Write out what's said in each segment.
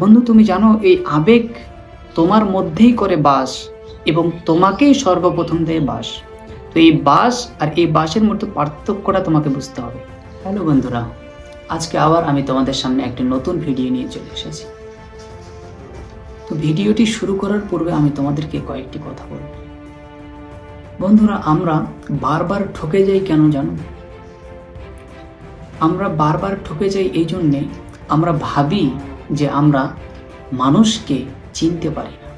বন্ধু, তুমি জানো, এই আবেগ তোমার মধ্যেই করে বাস এবং তোমাকেই সর্বপ্রথম দেয় বাস। তো এই বাস আর এই বাসের মধ্যে পার্থক্যটা তোমাকে বুঝতে হবে। হ্যালো বন্ধুরা, আজকে আবার আমি তোমাদের সামনে একটি নতুন ভিডিও নিয়ে চলে এসেছি। তো ভিডিওটি শুরু করার পূর্বে আমি তোমাদেরকে কয়েকটি কথা বলব। বন্ধুরা, আমরা বারবার ঠকে যাই কেন জানো? আমরা বারবার ঠকে যাই এই জন্যে আমরা ভাবি যে আমরা মানুষকে চিনতে পারি না।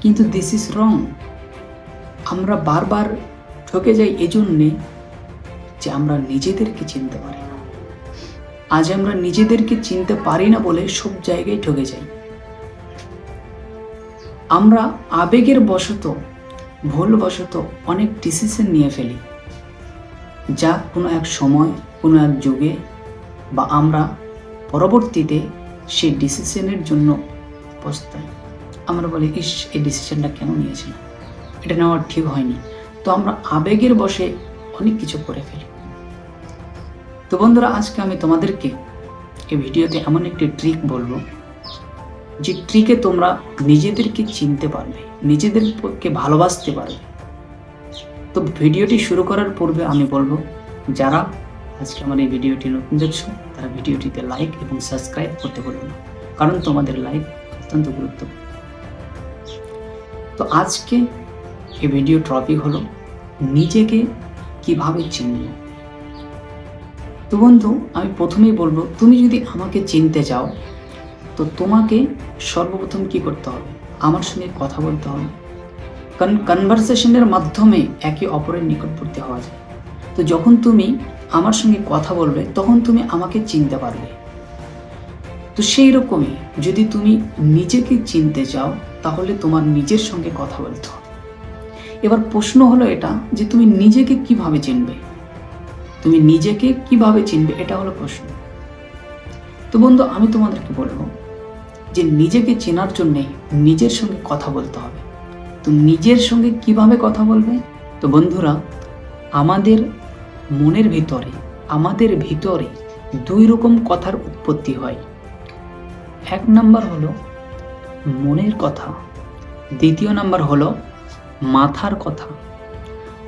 কিন্তু দিস ইজ রং আমরা বারবার ঠকে যাই এজন্যে যে আমরা নিজেদেরকে চিনতে পারি না। আজ আমরা নিজেদেরকে চিনতে পারি না বলে সব জায়গায় ঠকে যাই। আমরা আবেগের বশত ভুলবশত অনেক ডিসিশন নিয়ে ফেলি। যা কোনো এক সময়, কোনো এক যুগে বা আমরা পরবর্তীতে সেই ডিসিশনের জন্য পস্তাই আমরা বলি, ইস, এই ডিসিশনটা কেন নিয়েছিলাম এটা নেওয়া ঠিক হয়নি। তো আমরা আবেগের বসে অনেক কিছু করে ফেলি। তো বন্ধুরা, আজকে আমি তোমাদেরকে এই ভিডিওতে এমন একটি ট্রিক বলব, যে ট্রিকে তোমরা নিজেদেরকে চিনতে পারবে, নিজেদেরকে ভালোবাসতে পারবে। তো ভিডিওটি শুরু করার পূর্বে আমি বলব, যারা আজকে আমার এই ভিডিওটি নতুন দেখছ তারা ভিডিওটিতে লাইক এবং সাবস্ক্রাইব করতে পারবে না, কারণ তোমাদের লাইক অত্যন্ত গুরুত্বপূর্ণ। তো আজকে এই ভিডিও টপিক হলো, নিজেকে কীভাবে চিনব? তো বন্ধু, আমি প্রথমেই বলব, তুমি যদি আমাকে চিনতে চাও, তো তোমাকে সর্বপ্রথম কি করতে হবে? আমার সঙ্গে কথা বলতে হবে। কারণ কনভারসেশনের মাধ্যমে একে অপরের নিকটবর্তী হওয়া যায়। তো যখন তুমি আমার সঙ্গে কথা বলবে, তখন তুমি আমাকে চিনতে পারবে। তো সেই রকমই যদি তুমি নিজেকে চিনতে চাও, তাহলে তোমার নিজের সঙ্গে কথা বলতে হবে। এবার প্রশ্ন হলো এটা যে তুমি নিজেকে কীভাবে চিনবে? তুমি নিজেকে কীভাবে চিনবে? এটা হলো প্রশ্ন। তো বন্ধু, আমি তোমাদেরকে বলব যে নিজেকে চেনার জন্যে নিজের সঙ্গে কথা বলতে হবে। তো নিজের সঙ্গে কীভাবে কথা বলবে? তো বন্ধুরা, আমাদের মনের ভিতরে, আমাদের ভিতরে দুই রকম কথার উৎপত্তি হয়। এক নাম্বার হলো মনের কথা, দ্বিতীয় নাম্বার হলো মাথার কথা।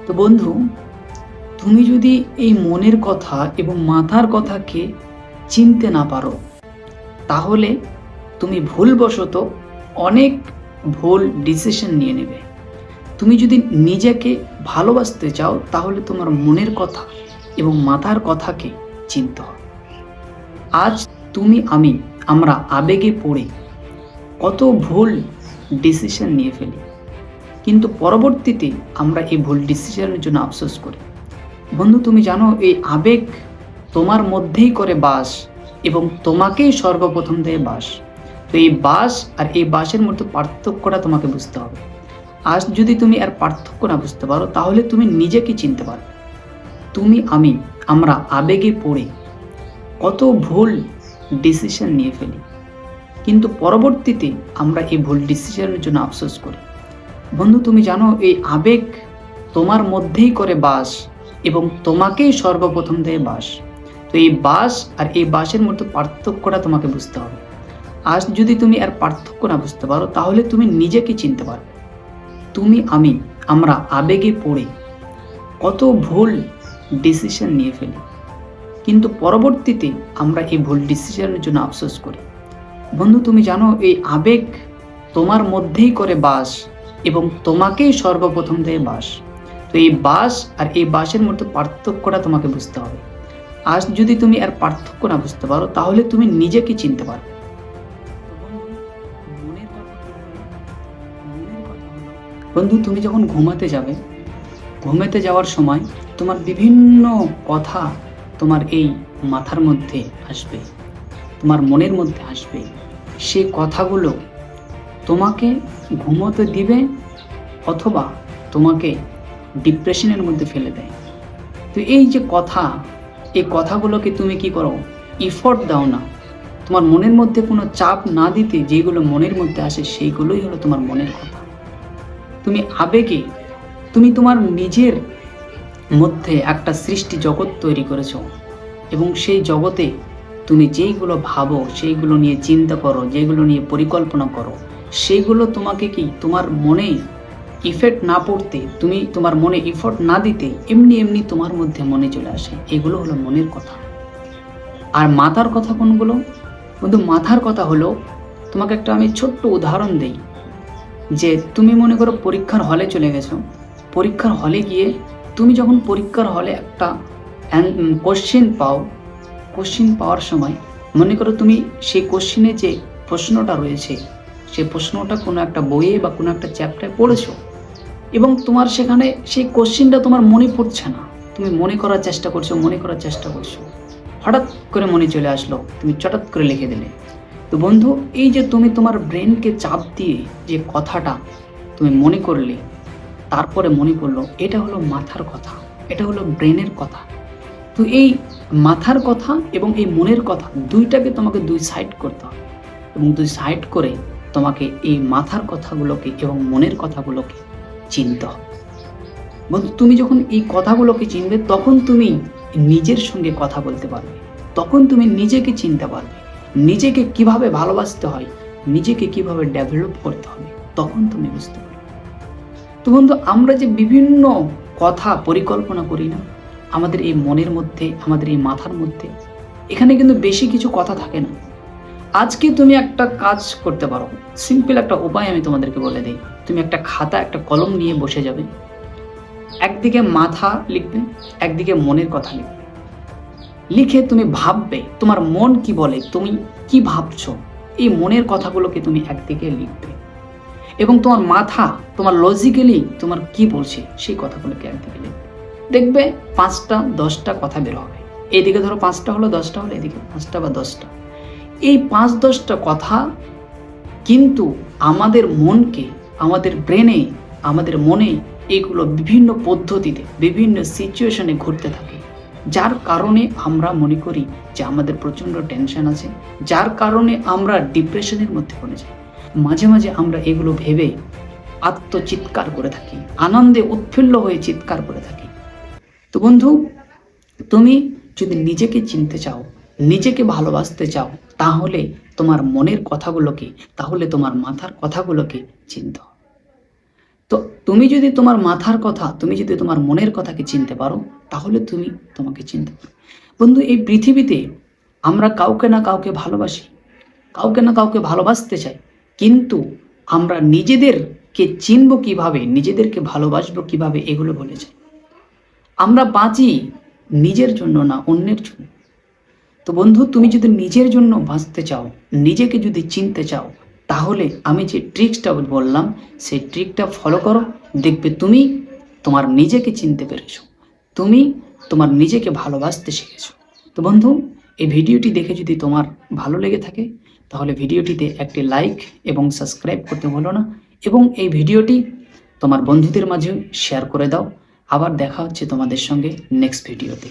তো বন্ধু, তুমি যদি এই মনের কথা এবং মাথার কথাকে চিনতে না পারো, তাহলে তুমি ভুলবশত অনেক ভুল ডিসিশন নিয়ে নেবে। তুমি যদি নিজেকে ভালোবাসতে চাও, তাহলে তোমার মনের কথা এবং মাথার কথাকে চিনতে হবে। আজ তুমি, আমি, আমরা আবেগে পড়ে কত ভুল ডিসিশন নিয়ে ফেলি, কিন্তু পরবর্তীতে আমরা এই ভুল ডিসিশনের জন্য আফসোস করি। বন্ধু, তুমি জানো এই আবেগ তোমার মধ্যেই করে বাস এবং তোমাকেই সর্বপ্রথম দেয় বাস। তো এই বাস আর এই বাসের মধ্যে পার্থক্যটা তোমাকে বুঝতে হবে। আজ যদি তুমি আর পার্থক্য না বুঝতে পারো, তাহলে তুমি নিজেকে চিনতে পারো। তুমি, আমি, আমরা আবেগে পড়ে কত ভুল ডিসিশন নিয়ে ফেলি। কিন্তু পরবর্তীতে আমরা এই ভুল ডিসিশনের জন্য আফসোস করি। বন্ধু, তুমি জানো এই আবেগ তোমার মধ্যেই করে বাস এবং তোমাকেই সর্বপ্রথম দেয় বাস। তো এই বাস আর এই বাসের মধ্যে পার্থক্যটা তোমাকে বুঝতে হবে। আজ যদি তুমি আর পার্থক্য না বুঝতে পারো, তাহলে তুমি নিজেকে চিনতে পারবে তুমি, আমি, আমরা আবেগে পড়ে কত ভুল ডিসিশন নিয়ে ফেলি। কিন্তু পরবর্তীতে আমরা এই ভুল ডিসিশনের জন্য আফসোস করি। বন্ধু, তুমি জানো এই আবেগ তোমার মধ্যেই করে বাস এবং তোমাকেই সর্বপ্রথম দেয় বাস। তো এই বাস আর এই বাসের মধ্যে পার্থক্যটা তোমাকে বুঝতে হবে। আজ যদি তুমি আর পার্থক্য না বুঝতে পারো, তাহলে তুমি নিজেকে চিনতে পারবে। বন্ধু, তুমি যখন ঘুমাতে যাবে, ঘুমাতে যাওয়ার সময় তোমার বিভিন্ন কথা তোমার এই মাথার মধ্যে আসবে, তোমার মনের মধ্যে আসবে। সেই কথাগুলো তোমাকে ঘুমোতে দিবে অথবা তোমাকে ডিপ্রেশনের মধ্যে ফেলে দেয়। তো এই যে কথা, এই কথাগুলোকে তুমি কি করো? ইফোর্ট দাও না। তোমার মনের মধ্যে কোনো চাপ না দিতে যেগুলো মনের মধ্যে আসে, সেইগুলোই হলো তোমার মনের কথা। তুমি আবেগে, তুমি তোমার নিজের মধ্যে একটা সৃষ্টি জগৎ তৈরি করেছ এবং সেই জগতে তুমি যেইগুলো ভাবো, সেইগুলো নিয়ে চিন্তা করো, যেগুলো নিয়ে পরিকল্পনা করো সেইগুলো তোমাকে কি তোমার মনে ইফেক্ট না পড়তে, তুমি তোমার মনে ইফোর্ট না দিতে, এমনি এমনি তোমার মধ্যে মনে চলে আসে। এগুলো হলো মনের কথা। আর মাথার কথা কোনগুলো? কিন্তু মাথার কথা হলো, তোমাকে একটা আমি ছোট্ট উদাহরণ দেই। যে তুমি মনে করো পরীক্ষার হলে চলে গেছো। পরীক্ষার হলে গিয়ে তুমি যখন পরীক্ষার হলে একটা কোশ্চেন পাও কোশ্চিন পাওয়ার সময় মনে করো তুমি সেই কোশ্চিনে যে প্রশ্নটা রয়েছে সেই প্রশ্নটা কোনো একটা বইয়ে বা কোনো একটা চ্যাপ্টারে পড়েছো এবং তোমার সেখানে সেই কোশ্চিনটা তোমার মনে পড়ছে না। তুমি মনে করার চেষ্টা করছ, মনে করার চেষ্টা করছ। হঠাৎ করে মনে চলে আসলো, তুমি চটাৎ করে লিখে দিলে। তো বন্ধু, এই যে তুমি তোমার ব্রেনকে চাপ দিয়ে যে কথাটা তুমি মনে করলে, তারপরে মনে করল, এটা হলো মাথার কথা, এটা হলো ব্রেনের কথা। তো এই মাথার কথা এবং এই মনের কথা দুইটাকে তোমাকে দুই সাইড করতে হবে এবং দুই সাইড করে তোমাকে এই মাথার কথাগুলোকে এবং মনের কথাগুলোকে চিনতে হবে। বন্ধু, তুমি যখন এই কথাগুলোকে চিনবে, তখন তুমি নিজের সঙ্গে কথা বলতে পারবে, তখন তুমি নিজেকে চিনতে পারবে। নিজেকে কীভাবে ভালোবাসতে হয়, নিজেকে কীভাবে ডেভেলপ করতে হবে, তখন তুমি বুঝতে পারবে। তো বন্ধু, আমরা যে বিভিন্ন কথা পরিকল্পনা করি না, আমাদের এই মনের মধ্যে, আমাদের এই মাথার মধ্যে, এখানে কিন্তু বেশি কিছু কথা থাকে না। আজকে তুমি একটা কাজ করতে পারো সিম্পল একটা উপায় আমি তোমাদেরকে বলে দিই। তুমি একটা খাতা, একটা কলম নিয়ে বসে যাবে, একদিকে মাথা লিখবে, একদিকে মনের কথা লিখবে। লিখে তুমি ভাববে তোমার মন কি বলে, তুমি কি ভাবছ? এই মনের কথাগুলোকে তুমি একদিকে লিখবে। এবং তোমার মাথা, তোমার লজিক্যালি তোমার কি বলছে, সেই কথাগুলোকে একদিকে লিখবে। দেখবে পাঁচটা, দশটা কথা বের হবে। এইদিকে ধরো পাঁচটা হলো, দশটা হলো, এদিকে পাঁচটা বা দশটা। এই পাঁচ, দশটা কথা কিন্তু আমাদের মনকে, আমাদের ব্রেনে আমাদের মনে এগুলো বিভিন্ন পদ্ধতিতে, বিভিন্ন সিচুয়েশনে ঘুরতে থাকে। যার কারণে আমরা মনে করি যে আমাদের প্রচণ্ড টেনশন আছে, যার কারণে আমরা ডিপ্রেশনের মধ্যে পড়ে যাই। মাঝে মাঝে আমরা এগুলো ভেবে আত্মচিৎকার করে থাকি, আনন্দে উৎফুল্ল হয়ে চিৎকার করে থাকি। তো বন্ধু, তুমি যদি নিজেকে চিনতে চাও, নিজেকে ভালোবাসতে চাও, তাহলে তোমার মনের কথাগুলোকে, তাহলে তোমার মাথার কথাগুলোকে চিনতে তো তুমি যদি তোমার মাথার কথা, তুমি যদি তোমার মনের কথাকে চিনতে পারো, তাহলে তুমি তোমাকে চিনতে পারো। বন্ধু, এই পৃথিবীতে আমরা কাউকে না কাউকে ভালোবাসি, কাউকে না কাউকে ভালোবাসতে চাই, কিন্তু আমরা নিজেদেরকে চিনব কীভাবে, নিজেদেরকে ভালোবাসবো কীভাবে, এগুলো বলে যাই। আমরা বাঁচি নিজের জন্য না অন্যের জন্য। তো বন্ধু, তুমি যদি নিজের জন্য বাঁচতে চাও, নিজেকে যদি চিনতে চাও তাহলে আমি যে ট্রিক্সটা বললাম, সেই ট্রিকটা ফলো করো, দেখবে তুমি তোমার নিজেকে চিনতে পেরেছ। তুমি তোমার নিজেকে ভালোবাসতে শিখেছো। তো বন্ধু, এই ভিডিওটি দেখে যদি তোমার ভালো লেগে থাকে, তাহলে ভিডিওটিতে একটি লাইক এবং সাবস্ক্রাইব করতে ভুলো না এবং এই ভিডিওটি তোমার বন্ধুদের মাঝে শেয়ার করে দাও। আবার দেখা হচ্ছে তোমাদের সঙ্গে নেক্সট ভিডিওতে।